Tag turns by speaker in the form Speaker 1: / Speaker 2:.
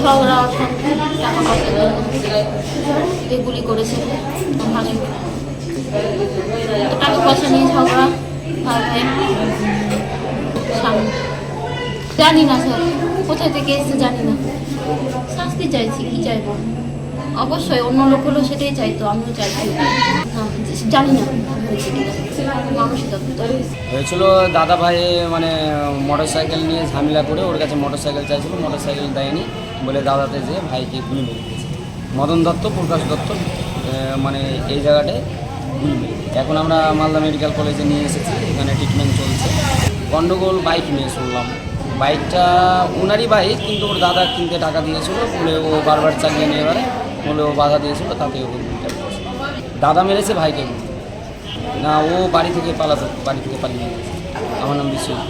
Speaker 1: ঝগড়া পয়সা এগুলি করেছে ভালোই টাকা পয়সা নিয়ে ঝগড়া জানি না স্যার, কোথায় থেকে এসেছে জানি না। শাস্তি চাইছি, কি চাইব? অবশ্যই, অন্য লোকগুলো সেটাই চাইতো আমিও চাইছি জানি না।
Speaker 2: হয়েছিল দাদা ভাই মানে মোটর সাইকেল নিয়ে ঝামেলা করে ওর কাছে মোটর সাইকেল চাইছিল মোটর সাইকেল দেয়নি। বলে দাদাতে যে ভাইকে গুলি মেরে দিয়েছে। মদন দত্ত, প্রকাশ দত্ত মানে এই জায়গাটায় গুলি মেরে। এখন আমরা মালদা মেডিকেল কলেজে নিয়ে এসেছি, এখানে ট্রিটমেন্ট চলছে। গন্ডগোল বাইক নিয়ে শুনলাম। বাইকটা ওনারই বাইক কিন্তু ওর দাদা কিনতে টাকা দিয়েছিল, বলে ও বারবার চালিয়ে নিয়ে এবারে। বলে ও বাধা দিয়েছিল তাকে দাদা মেরেছে ভাইকে। না, ও বাড়ি থেকে পালাতো, বাড়ি থেকে পালিয়ে আমার নাম বিশ্বজিৎ।